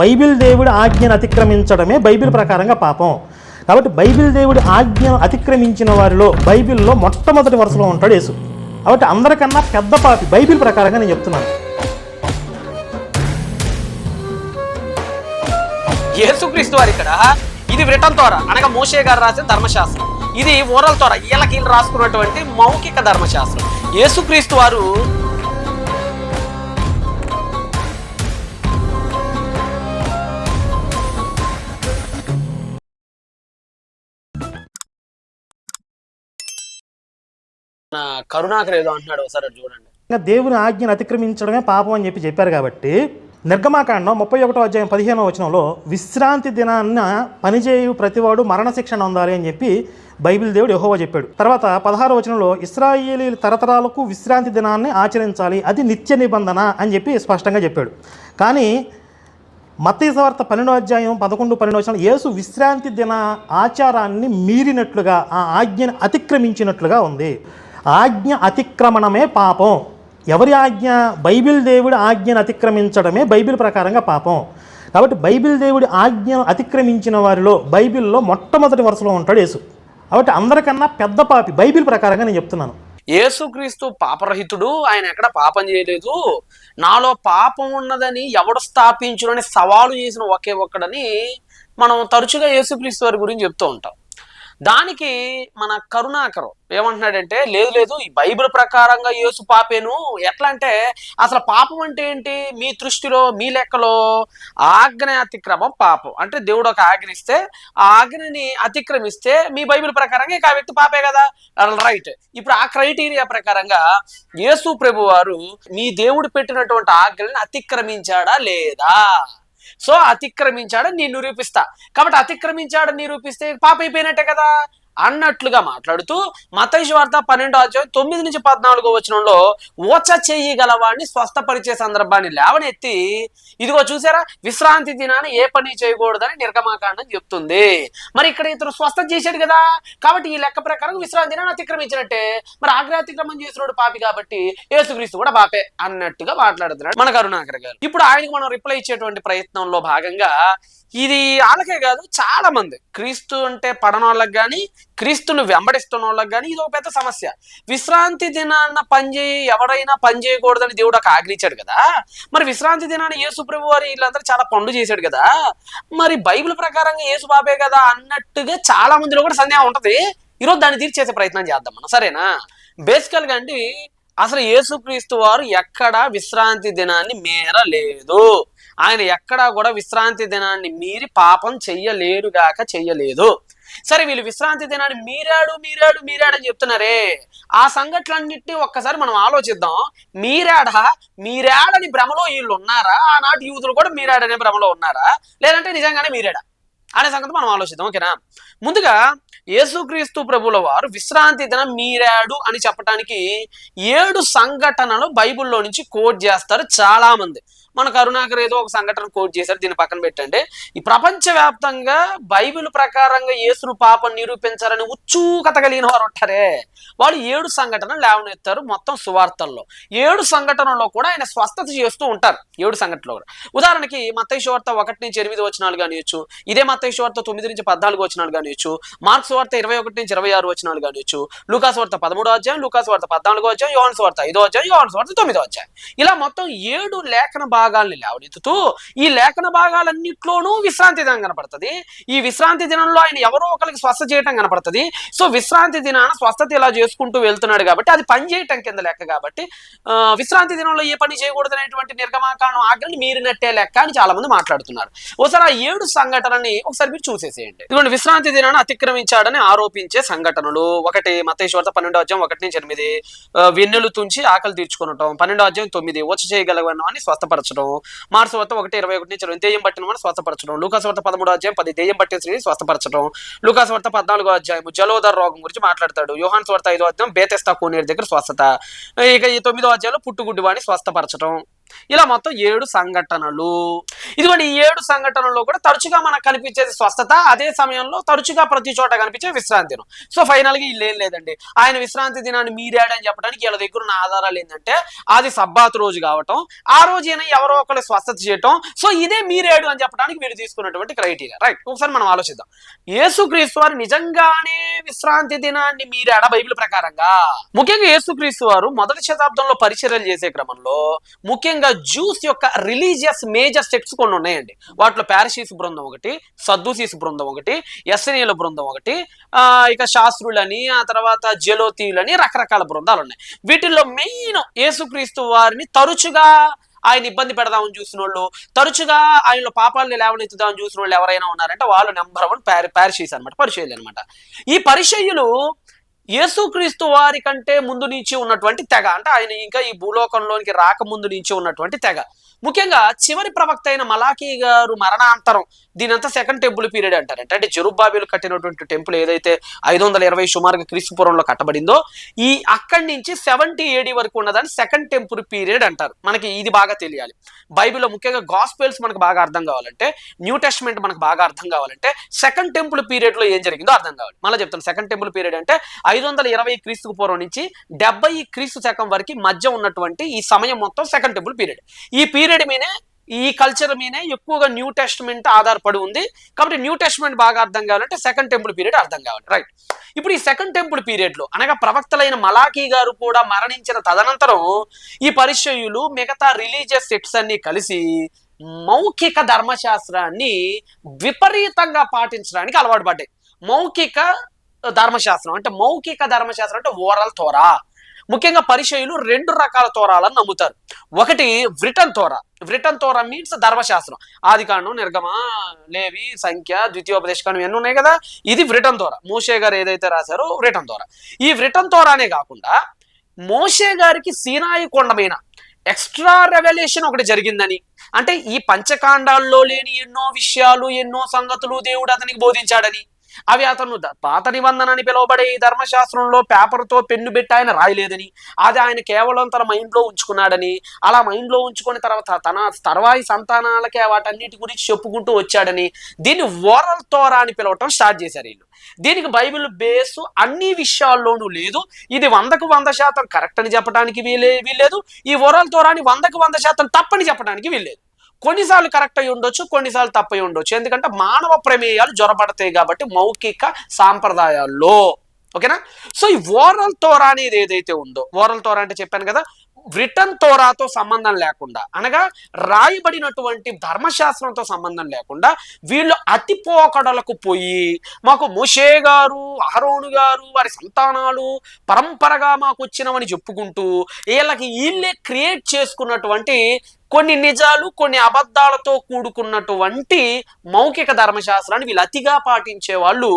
Bible దేవుడి ఆజ్ఞను అతిక్రమించడమే Bible ప్రకారంగా పాపం. కాబట్టి బైబిల్ దేవుడి ఆజ్ఞను అతిక్రమించిన వారిలో బైబిల్లో మొట్టమొదటి వరుసలో ఉంటాడు యేసు. కాబట్టి అందరికన్నా పెద్ద పాపి బైబిల్ ప్రకారంగా నేను చెప్తున్నాను. యేసుక్రీస్తు వారు ఇక్కడ ఇది వ్రిటన్ తోర అనగా మోషే గారు రాసిన ధర్మశాస్త్రం. ఇది ఓరల్ తోర ఈలకీలు రాసుకున్నటువంటి మౌఖిక ధర్మశాస్త్రం. యేసుక్రీస్తు వారు కరుణాకర్ ఏదో అంటున్నాడు ఒకసారి చూడండి. ఇంకా దేవుని ఆజ్ఞను అతిక్రమించడమే పాపం అని చెప్పి చెప్పారు కాబట్టి నిర్గమాకాండం ముప్పై ఒకటో అధ్యాయం పదిహేనో వచనంలో విశ్రాంతి దినాన్న పనిచేయు ప్రతివాడు మరణశిక్షణ ఉండాలి అని చెప్పి బైబిల్ దేవుడు యహోవా చెప్పాడు. తర్వాత పదహారో వచనంలో ఇస్రాయేలీ తరతరాలకు విశ్రాంతి దినాన్ని ఆచరించాలి అది నిత్య నిబంధన అని చెప్పి స్పష్టంగా చెప్పాడు. కానీ మతీసవార్త పన్నెండో అధ్యాయం పదకొండు పన్నెండో వచ్చిన యేసు విశ్రాంతి దిన ఆచారాన్ని మీరినట్లుగా ఆ ఆజ్ఞను అతిక్రమించినట్లుగా ఉంది. ఆజ్ఞ అతిక్రమణమే పాపం. ఎవరి ఆజ్ఞ? బైబిల్ దేవుడి ఆజ్ఞను అతిక్రమించడమే బైబిల్ ప్రకారంగా పాపం. కాబట్టి బైబిల్ దేవుడి ఆజ్ఞను అతిక్రమించిన వారిలో బైబిల్లో మొట్టమొదటి వరుసలో ఉంటాడు యేసు. కాబట్టి అందరికన్నా పెద్ద పాపి బైబిల్ ప్రకారంగా నేను చెప్తున్నాను. యేసుక్రీస్తు పాపరహితుడు ఆయన ఎక్కడ పాపం చేయలేదు. నాలో పాపం ఉన్నదని ఎవడు స్థాపించునని సవాలు చేసిన ఒకే ఒక్కడని మనం తరచుగా యేసుక్రీస్తు వారి గురించి చెప్తూ ఉంటాం. దానికి మన కరుణాకరం ఏమంటున్నాడంటే లేదు లేదు ఈ బైబిల్ ప్రకారంగా యేసు పాపేను ఎట్లా అంటే అసలు పాపం అంటే ఏంటి? మీ దృష్టిలో మీ లెక్కలో ఆజ్ఞ అతిక్రమం పాపం. అంటే దేవుడు ఒక ఆజ్ఞిస్తే ఆ ఆజ్ఞని అతిక్రమిస్తే మీ బైబిల్ ప్రకారంగా ఇక ఆ వ్యక్తి పాపే కదా? రైట్. ఇప్పుడు ఆ క్రైటీరియా ప్రకారంగా యేసు ప్రభు వారు మీ దేవుడు పెట్టినటువంటి ఆజ్ఞని అతిక్రమించాడా లేదా? సో అతిక్రమించాడని నేను నిరూపిస్తా. కాబట్టి అతిక్రమించాడని నిరూపిస్తే పాప అయిపోయినట్టే కదా. అన్నట్లుగా మాట్లాడుతూ మతైష్ వార్త పన్నెండో అధ్యాయం తొమ్మిది నుంచి పద్నాలుగో వచనంలో ఓచ చేయగలవాడిని స్వస్థపరిచే సందర్భాన్ని లేవనెత్తి ఇదిగో చూసారా విశ్రాంతి దినాన్ని ఏ పని చేయకూడదని నిర్గమాకాండం చెప్తుంది. మరి ఇక్కడ ఇతను స్వస్థ చేశాడు కదా కాబట్టి ఈ లెక్క ప్రకారం విశ్రాంతి దినాన్ని అతిక్రమించినట్టే మరి ఆగ్రాతిక్రమం చేసినోడు పాపి కాబట్టి యేసుక్రీస్తు కూడా పాపే అన్నట్టుగా మాట్లాడుతున్నాడు మన కరుణాకర్ గారు. ఇప్పుడు ఆయనకు మనం రిప్లై ఇచ్చేటువంటి ప్రయత్నంలో భాగంగా ఇది వాళ్ళకే కాదు చాలా మంది. క్రీస్తు అంటే పడన వాళ్ళకి కానీ క్రీస్తును వెంబడిస్తున్న వాళ్ళకి కానీ ఇది ఒక పెద్ద సమస్య. విశ్రాంతి దినాన్న పని చేయి ఎవరైనా పని చేయకూడదని దేవుడు ఒక ఆగ్నిచ్చాడు కదా? మరి విశ్రాంతి దినాన్ని యేసు ప్రభు వారు వీళ్ళందరూ చాలా పండు చేశాడు కదా? మరి బైబిల్ ప్రకారంగా యేసు బాబే కదా అన్నట్టుగా చాలా మందిలో కూడా సందేహం ఉంటది. ఈరోజు దాన్ని తీర్చేసే ప్రయత్నం చేద్దాం మనం సరేనా? బేసికల్గా అండి అసలు యేసుక్రీస్తు వారు ఎక్కడా విశ్రాంతి దినాన్ని మేరలేదు. ఆయన ఎక్కడా కూడా విశ్రాంతి దినాన్ని మీరి పాపం చెయ్యలేరుగాక చెయ్యలేదు. సరే వీళ్ళు విశ్రాంతి దినాన్ని మీరాడు మీరాడు మీరాడని చెప్తున్నారే. ఆ సంఘటనలన్నింటినీ ఒక్కసారి మనం ఆలోచిద్దాం. మీరాడా మీరాడని భ్రమలో వీళ్ళు ఉన్నారా? ఆనాటి యూదులు కూడా మీరాడనే భ్రమలో ఉన్నారా? లేదంటే నిజంగానే మీరాడా? అనే సంగతి మనం ఆలోచిద్దాం ఓకేనా? ముందుగా యేసుక్రీస్తు ప్రభుల వారు విశ్రాంతి దినం మీరాడు అని చెప్పడానికి ఏడు సంఘటనలు బైబిల్లో నుంచి కోట్ చేస్తారు చాలా మంది మన కరుణాకర్ ఏదో ఒక సంఘటన కోట్ చేశారు దీన్ని పక్కన పెట్టండి. ఈ ప్రపంచవ్యాప్తంగా బైబిల్ ప్రకారంగా యేసును పాపం నిరూపించాలని ఉత్సుకత కలిగిన వారు ఉంటారే. వాళ్ళు ఏడు సంఘటనలు లేవనెత్తారు మొత్తం సువార్తల్లో. ఏడు సంఘటనలో కూడా ఆయన స్వస్థత చేస్తూ ఉంటారు ఏడు సంఘటనలో కూడా. ఉదాహరణకి మత్తయ్య శువార్త ఒకటి నుంచి ఎనిమిది వచనాలు కానివచ్చు ఇదే మత్తయ్య శువార్త తొమ్మిది నుంచి పద్నాలుగు వచనాలు కానివచ్చు మార్క్స్ వార్త ఇరవై ఒకటి నుంచి ఇరవై ఆరు వచనాలు కానివచ్చు లూకాస్ వార్త పదమూడో అధ్యాయం లూకాస్ వార్త పద్నాలుగో అధ్యాయం యోహాన్స్ వార్త ఐదో అధ్యాయం యోహాన్స్ వార్త తొమ్మిదో అధ్యాయం. ఇలా మొత్తం ఏడు లేఖన భాగాల్ని లేవనెత్తుతూ ఈ లేఖన భాగాలన్నిట్లోనూ విశ్రాంతి దినం కనపడుతుంది. ఈ విశ్రాంతి దినంలో ఆయన ఎవరో ఒకరికి స్వస్థ చేయటం కనపడుతుంది. సో విశ్రాంతి దినాన స్వస్థత ఇలా చేసుకుంటూ వెళ్తున్నాడు కాబట్టి అది పని చేయటం కింద లెక్క కాబట్టి విశ్రాంతి దినంలో ఏ పని చేయకూడదు అనేటువంటి నిర్గమాకాండం ఆజ్ఞని మీరినట్టే లెక్క అని చాలా మంది మాట్లాడుతున్నారు. ఒకసారి ఆ ఏడు సంఘటనని ఒకసారి మీరు చూసేసేయండి. ఇదిగోండి విశ్రాంతి దినాన్ని అతిక్రమించాడని ఆరోపించే సంఘటనలు. ఒకటి మతేశ్వర్త పన్నెండో అధ్యాయం ఒకటి నుంచి ఎనిమిది వెన్నెలు తుంచి ఆకలి తీర్చుకునటం పన్నెండో అధ్యాయం తొమ్మిది వచ్చ చేయగలవని అని స్వస్థపరచడం మార్స్ వద్ద ఒకటి ఇరవై ఒకటి నుంచి దెయ్యం పట్టిన వాడిని స్వస్థపరచడం. లూకాస్ వార్త పదమూడు అధ్యాయం పది దెయ్యం పట్టిన స్త్రీని స్వస్థపరచడం. లూకాస్ వార్త పద్నాలుగో అధ్యాయం జలోదర్ రోగం గురించి మాట్లాడతాడు. యోహాన్స్ వార్త ఐదో అధ్యాయం బేతెస్తా కోనేరు దగ్గర స్వస్థత. ఇక ఈ తొమ్మిదో అధ్యాయంలో పుట్టుగుడ్డి వాడిని స్వస్థపరచడం. ఇలా మొత్తం ఏడు సంఘటనలు. ఇదిగోండి ఈ ఏడు సంఘటనల్లో కూడా తరచుగా మనకు కనిపించేది స్వస్థత అదే సమయంలో తరచుగా ప్రతి చోట కనిపించే విశ్రాంతి దినం. సో ఫైనల్గా ఇల్లేం లేదండి. ఆయన విశ్రాంతి దినాన్ని మీరాడని చెప్పడానికి వీళ్ళ దగ్గర ఉన్న ఆధారాలు ఏంటంటే అది సబ్బాత్ రోజు కావటం ఆ రోజు ఈయన ఎవరో ఒకరు స్వస్థత చేయటం. సో ఇదే మీరేడు అని చెప్పడానికి వీడు తీసుకున్నటువంటి క్రైటీరియా. రైట్ ఒకసారి మనం ఆలోచిద్దాం. యేసుక్రీస్తు వారు నిజంగానే విశ్రాంతి దినాన్ని మీరాడ బైబిల్ ప్రకారంగా? ముఖ్యంగా యేసుక్రీస్తు వారు మొదటి శతాబ్దంలో పరిచర్యలు చేసే క్రమంలో ముఖ్యంగా జ్యూస్ యొక్క రిలీజియస్ మేజర్ సెట్స్ కొన్ని ఉన్నాయండి. వాటిలో పారిషీస్ బృందం ఒకటి సద్దుసీస్ బృందం ఒకటి ఎస్ఎనీల బృందం ఒకటి ఇక శాస్త్రులని ఆ తర్వాత జలోతీయులని రకరకాల బృందాలు ఉన్నాయి. వీటిల్లో మెయిన్ యేసుక్రీస్తు వారిని తరచుగా ఆయన ఇబ్బంది పెడదామని చూసిన వాళ్ళు తరచుగా ఆయనలో పాపాలను లేవనెత్తుదామని చూసిన వాళ్ళు ఎవరైనా ఉన్నారంటే వాళ్ళు నెంబర్ వన్ పారి పారిషీస్ అనమాట పరిచయులు అనమాట ఈ పరిచయులు యేసుక్రీస్తు వారి కంటే ముందు నుంచి ఉన్నటువంటి తెగ. అంటే ఆయన ఇంకా ఈ భూలోకంలోనికి రాక ముందు నుంచి ఉన్నటువంటి తెగ. ముఖ్యంగా చివరి ప్రవక్త అయిన మలాఖీ గారు మరణాంతరం దీనంతా సెకండ్ టెంపుల్ పీరియడ్ అంటారంట అంటే జరుబాబీలు కట్టినటువంటి టెంపుల్ ఏదైతే ఐదు వందల ఇరవై సుమారుగా క్రీస్తుపురంలో కట్టబడిందో ఈ అక్కడి నుంచి సెవెంటీ ఏడి వరకు ఉన్నదాన్ని సెకండ్ టెంపుల్ పీరియడ్ అంటారు. మనకి ఇది బాగా తెలియాలి. బైబిల్లో ముఖ్యంగా గాస్పెల్స్ మనకు బాగా అర్థం కావాలంటే న్యూ టెస్ట్మెంట్ మనకు బాగా అర్థం కావాలంటే సెకండ్ టెంపుల్ పీరియడ్లో ఏం జరిగిందో అర్థం కావాలి. మళ్ళీ చెప్తాను. సెకండ్ టెంపుల్ పీరియడ్ అంటే ఐదు వందల ఇరవై క్రీస్తుకు పూర్వం నుంచి డెబ్బై క్రీస్తు శకం వరకు మధ్య ఉన్నటువంటి ఈ సమయం మొత్తం సెకండ్ టెంపుల్ పీరియడ్ ఈ పీరియడ్ మీనే ఈ కల్చర్ మీనే ఎక్కువగా న్యూ టెస్ట్మెంట్ ఆధారపడి ఉంది. కాబట్టి న్యూ టెస్ట్మెంట్ బాగా అర్థం కావాలంటే సెకండ్ టెంపుల్ పీరియడ్ అర్థం కావాలి. రైట్ ఇప్పుడు ఈ సెకండ్ టెంపుల్ పీరియడ్లో అనగా ప్రవక్తలైన మలాఖీ గారు కూడా మరణించిన తదనంతరం ఈ పరిచయులు మిగతా రిలీజియస్ సెట్స్ అన్ని కలిసి మౌఖిక ధర్మశాస్త్రాన్ని విపరీతంగా పాటించడానికి అలవాటు పడ్డాయి. మౌఖిక ధర్మశాస్త్రం అంటే మౌఖిక ధర్మశాస్త్రం అంటే ఓరల్ తోరా. ముఖ్యంగా పరిచయులు రెండు రకాల తోరాలను నమ్ముతారు. ఒకటి written Torah. Written Torah means ధర్మశాస్త్రం. ఆది కాండం నిర్గమ లేవి సంఖ్య ద్వితీయోపదేశకాండం ఇవన్నీ ఉన్నాయి కదా. ఇది వ్రిటన్ తోర. మోషే గారు ఏదైతే రాశారో వ్రిటన్ తోర. ఈ వ్రిటన్ తోరానే కాకుండా మోషే గారికి సీనాయి కొండ మీద ఎక్స్ట్రా రెవల్యూషన్ ఒకటి జరిగిందని. అంటే ఈ పంచకాండాల్లో లేని ఎన్నో విషయాలు ఎన్నో సంగతులు దేవుడు అతనికి బోధించాడని. అవి అతను పాత నిబంధన అని పిలువబడే ఈ ధర్మశాస్త్రంలో పేపర్తో పెన్ను పెట్టి ఆయన రాయలేదని అది ఆయన కేవలం తన మైండ్లో ఉంచుకున్నాడని అలా మైండ్లో ఉంచుకున్న తర్వాత తన తర్వాయి సంతానాలకే వాటన్నిటి గురించి చెప్పుకుంటూ వచ్చాడని దీన్ని ఓరల్ తోరా అని పిలవటం స్టార్ట్ చేశారు వీళ్ళు. దీనికి బైబిల్ బేస్ అన్ని విషయాల్లోనూ లేదు. ఇది వందకు వంద శాతం కరెక్ట్ అని చెప్పడానికి వీలే వీల్లేదు. ఈ ఓరల్ తోరాని వందకు వంద శాతం తప్పని చెప్పడానికి వీల్లేదు. కొన్నిసార్లు కరెక్ట్ అయి ఉండొచ్చు కొన్నిసార్లు తప్పై ఉండొచ్చు. ఎందుకంటే మానవ ప్రమేయాలు జ్వరపడతాయి కాబట్టి మౌఖిక సాంప్రదాయాల్లో. ఓకేనా? సో ఈ ఓరల్ తోరా అనేది ఏదైతే ఉందో ఓరల్ తోరా అంటే చెప్పాను కదా బ్రిటన్ తోరాతో సంబంధం లేకుండా అనగా రాయబడినటువంటి ధర్మశాస్త్రంతో సంబంధం లేకుండా వీళ్ళు అతి పోకడలకు పోయి మాకు మోషే గారు అహరోను గారు వారి సంతానాలు పరంపరగా మాకు వచ్చినవని చెప్పుకుంటూ వీళ్ళకి వీళ్ళే క్రియేట్ చేసుకున్నటువంటి కొన్ని నిజాలు కొన్ని అబద్ధాలతో కూడుకున్నటువంటి మౌఖిక ధర్మశాస్త్రాన్ని వీళ్ళు అతిగా పాటించే వాళ్ళు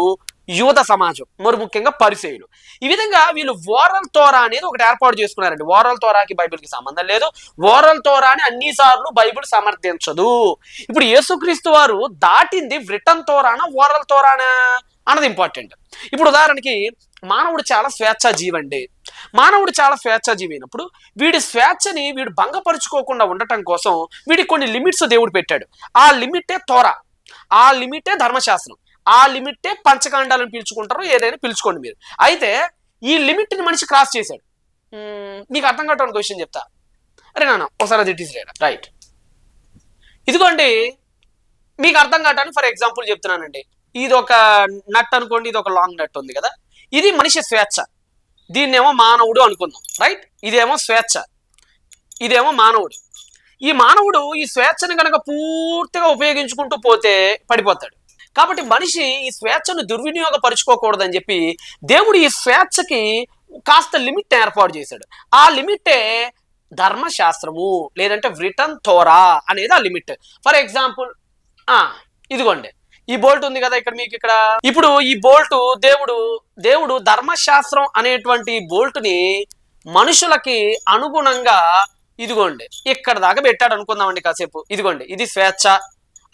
యువత సమాజం మరి ముఖ్యంగా పరిసేయులు. ఈ విధంగా వీళ్ళు ఓరల్ తోరా అనేది ఒకటి ఏర్పాటు చేసుకున్నారండి. ఓరల్ తోరాకి బైబిల్కి సంబంధం లేదు. ఓరల్ తోరాని అన్ని సార్లు బైబిల్ సమర్థించదు. ఇప్పుడు యేసుక్రీస్తు వారు దాటింది బ్రిటన్ తోరానా ఓరల్ తోరానా అన్నది ఇంపార్టెంట్. ఇప్పుడు ఉదాహరణకి మానవుడు చాలా స్వేచ్ఛా జీవండి. మానవుడు చాలా స్వేచ్ఛా జీవి వీడి స్వేచ్ఛని వీడు భంగపరుచుకోకుండా ఉండటం కోసం వీడికి కొన్ని లిమిట్స్ దేవుడు పెట్టాడు. ఆ లిమిటే తోరా. ఆ లిమిటే ధర్మశాస్త్రం. ఆ లిమిటే పంచకాండాలను పిలుచుకుంటారు ఏదైనా పిలుచుకోండి మీరు. అయితే ఈ లిమిట్ని మనిషి క్రాస్ చేశాడు. మీకు అర్థం కావడానికి క్వశ్చన్ చెప్తా. అరే నాన్న ఒకసారి అది తీసిరేడా రైట్. ఇదిగోండి మీకు అర్థం కావడానికి ఫర్ ఎగ్జాంపుల్ చెప్తున్నానండి. ఇది ఒక నట్ అనుకోండి ఇది ఒక లాంగ్ నట్ ఉంది కదా. ఇది మనిషి స్వేచ్ఛ. దీన్నేమో మానవుడు అనుకుందాం. రైట్? ఇదేమో స్వేచ్ఛ. ఇదేమో మానవుడు. ఈ మానవుడు ఈ స్వేచ్ఛను కనుక పూర్తిగా ఉపయోగించుకుంటూ పోతే పడిపోతాడు. కాబట్టి మనిషి ఈ స్వేచ్ఛను దుర్వినియోగపరుచుకోకూడదని చెప్పి దేవుడు ఈ స్వేచ్ఛకి కాస్త లిమిట్ ఏర్పాటు చేశాడు. ఆ లిమిటే ధర్మశాస్త్రము లేదంటే వ్రిటన్ తోరా అనేది ఆ లిమిట్. ఫర్ ఎగ్జాంపుల్ ఆ ఇదిగోండి. ఈ బోల్ట్ ఉంది కదా ఇక్కడ మీకు ఇక్కడ. ఇప్పుడు ఈ బోల్ట్ దేవుడు దేవుడు ధర్మశాస్త్రం అనేటువంటి బోల్ట్ని మనుషులకి అనుగుణంగా ఇదిగోండి ఇక్కడ దాకా పెట్టాడు అనుకుందామండి కాసేపు. ఇదిగోండి ఇది స్వేచ్ఛ.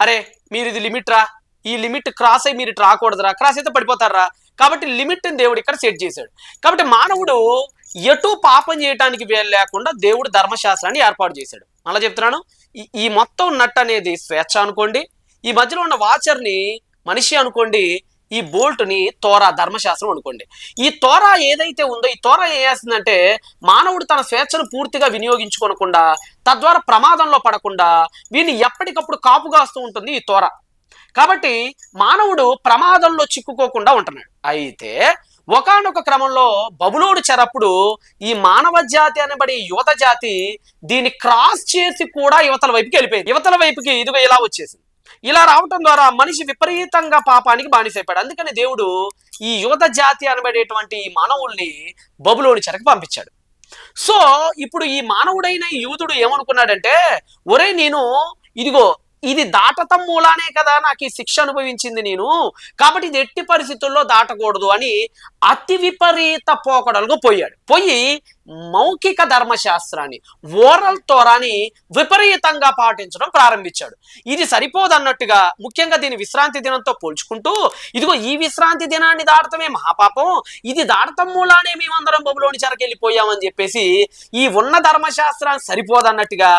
అరే మీరు ఇది లిమిట్ రా ఈ లిమిట్ క్రాస్ అయ్యి మీరు రాకూడదురా. క్రాస్ అయితే పడిపోతారా కాబట్టి లిమిట్ దేవుడు ఇక్కడ సెట్ చేశాడు. కాబట్టి మానవుడు ఎటు పాపం చేయటానికి వేలు లేకుండా దేవుడు ధర్మశాస్త్రాన్ని ఏర్పాటు చేశాడు. అలా చెప్తున్నాను ఈ- మొత్తం నట్ అనేది స్వేచ్ఛ అనుకోండి ఈ మధ్యలో ఉన్న వాచర్ని మనిషి అనుకోండి ఈ బోల్ట్ని తోరా ధర్మశాస్త్రం అనుకోండి. ఈ తోరా ఏదైతే ఉందో ఈ తోరా ఏం చేస్తుందంటే మానవుడు తన స్వేచ్ఛను పూర్తిగా వినియోగించుకోనకుండా తద్వారా ప్రమాదంలో పడకుండా వీని ఎప్పటికప్పుడు కాపుగాస్తూ ఉంటుంది ఈ తోర. కాబట్టి మానవుడు ప్రమాదంలో చిక్కుకోకుండా ఉంటున్నాడు. అయితే ఒకానొక క్రమంలో బబులోడు చెరప్పుడు ఈ మానవ జాతి అనబడే యువత జాతి దీన్ని క్రాస్ చేసి కూడా యువతల వైపుకి వెళ్ళిపోయింది. యువతల వైపుకి ఇదిగో ఇలా వచ్చేసింది. ఇలా రావటం ద్వారా మనిషి విపరీతంగా పాపానికి బానిసైపోయాడు. అందుకని దేవుడు ఈ యువత జాతి అనబడేటువంటి ఈ మానవుల్ని బబులోని చెరకు పంపించాడు. సో ఇప్పుడు ఈ మానవుడైన యువతుడు ఏమనుకున్నాడంటే ఒరే నేను ఇదిగో ఇది దాటతం మూలానే కదా నాకు ఈ శిక్ష అనుభవించింది నేను. కాబట్టి ఇది ఎట్టి పరిస్థితుల్లో దాటకూడదు అని అతి విపరీత పోకడలకు పోయాడు. పోయి మౌఖిక ధర్మశాస్త్రాన్ని ఓరల్ తోరాని విపరీతంగా పాటించడం ప్రారంభించాడు. ఇది సరిపోదన్నట్టుగా ముఖ్యంగా దీని విశ్రాంతి దినంతో పోల్చుకుంటూ ఇదిగో ఈ విశ్రాంతి దినాన్ని దాటటమే మహాపాపం ఇది దాటం మూలానే మేమందరం బొబులోని చెరకెళ్ళిపోయామని చెప్పేసి ఈ ఉన్న ధర్మశాస్త్రాన్ని సరిపోదన్నట్టుగా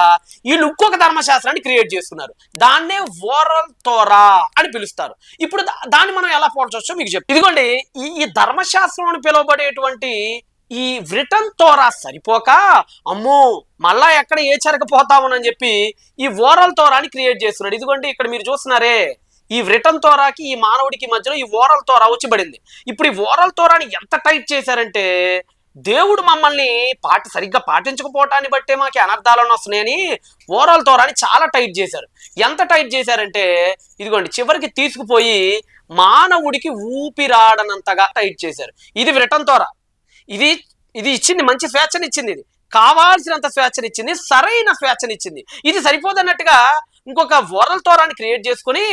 వీళ్ళు ఇంకొక ధర్మశాస్త్రాన్ని క్రియేట్ చేస్తున్నారు దాన్నే ఓరల్ తోరా అని పిలుస్తారు. ఇప్పుడు దాన్ని మనం ఎలా పోల్చవచ్చో మీకు చెప్తాను ఇదిగోండి ఈ ఈ ధర్మశాస్త్రం అని పిలువబడేటువంటి ఈ వ్రిటన్ తోరా సరిపోక అమ్మో మళ్ళా ఎక్కడ ఏ చెరకపోతామని చెప్పి ఈ ఓరల్ తోరాని క్రియేట్ చేస్తున్నాడు. ఇదిగోండి ఇక్కడ మీరు చూస్తున్నారే ఈ వ్రిటన్ తోరాకి ఈ మానవుడికి మధ్యలో ఈ ఓరల్ తోరా వచ్చిబడింది ఇప్పుడు ఈ ఓరల్ తోరాని ఎంత టైట్ చేశారంటే దేవుడు మమ్మల్ని పాటి సరిగ్గా పాటించకపోవటాన్ని బట్టే మాకు అనర్థాలను వస్తున్నాయని ఓరల్ తోరాని చాలా టైట్ చేశారు. ఎంత టైట్ చేశారంటే ఇదిగోండి చివరికి తీసుకుపోయి మానవుడికి ఊపిరాడనంతగా టైట్ చేశారు. ఇది వ్రిటన్ తోరా. ఇది ఇది ఇచ్చింది మంచి స్వేచ్ఛనిచ్చింది ఇది. కావాల్సినంత స్వేచ్ఛనిచ్చింది సరైన స్వేచ్ఛనిచ్చింది ఇది సరిపోదన్నట్టుగా ఇంకొక వరల్ తోరాన్ని క్రియేట్ చేసుకుని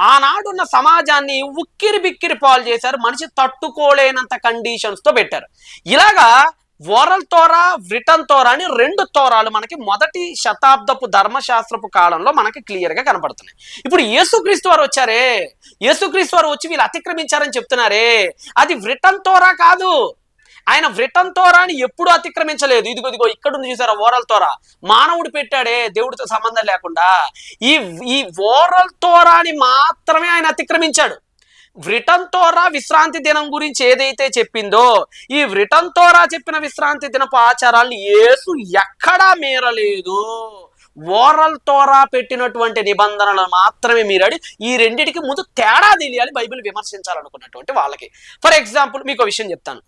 ఆనాడున్న సమాజాన్ని ఉక్కిరి బిక్కిరి పాలు చేశారు మనిషి తట్టుకోలేనంత కండిషన్స్తో పెట్టారు. ఇలాగా ఓరల్ తోరా బ్రిటన్ తోరా అని రెండు తోరాలు మనకి మొదటి శతాబ్దపు ధర్మశాస్త్రపు కాలంలో మనకి క్లియర్గా కనపడుతున్నాయి. ఇప్పుడు యేసుక్రీస్తు వారు వచ్చారే. యేసుక్రీస్తు వారు వచ్చి వీళ్ళు అతిక్రమించారని చెప్తున్నారే. అది బ్రిటన్ తోరా కాదు. ఆయన వ్రిటన్ తోరాని ఎప్పుడు అతిక్రమించలేదు. ఇదిగో ఇదిగో ఇక్కడ ఉంది చూసారా ఓరల్ తోరా. మానవుడు పెట్టాడే దేవుడితో సంబంధం లేకుండా. ఈ ఈ ఓరల్ తోరాని మాత్రమే ఆయన అతిక్రమించాడు. వ్రిటన్ తోరా విశ్రాంతి దినం గురించి ఏదైతే చెప్పిందో ఈ వ్రిటన్ తోరా చెప్పిన విశ్రాంతి దినపు ఆచారాలను ఏసు ఎక్కడా మీరలేదు. ఓరల్ తోరా పెట్టినటువంటి నిబంధనలు మాత్రమే మీరాడి. ఈ రెండిటికి ముందు తేడా తెలియాలి బైబిల్ విమర్శించాలనుకున్నటువంటి వాళ్ళకి. ఫర్ ఎగ్జాంపుల్ మీకు విషయం చెప్తాను.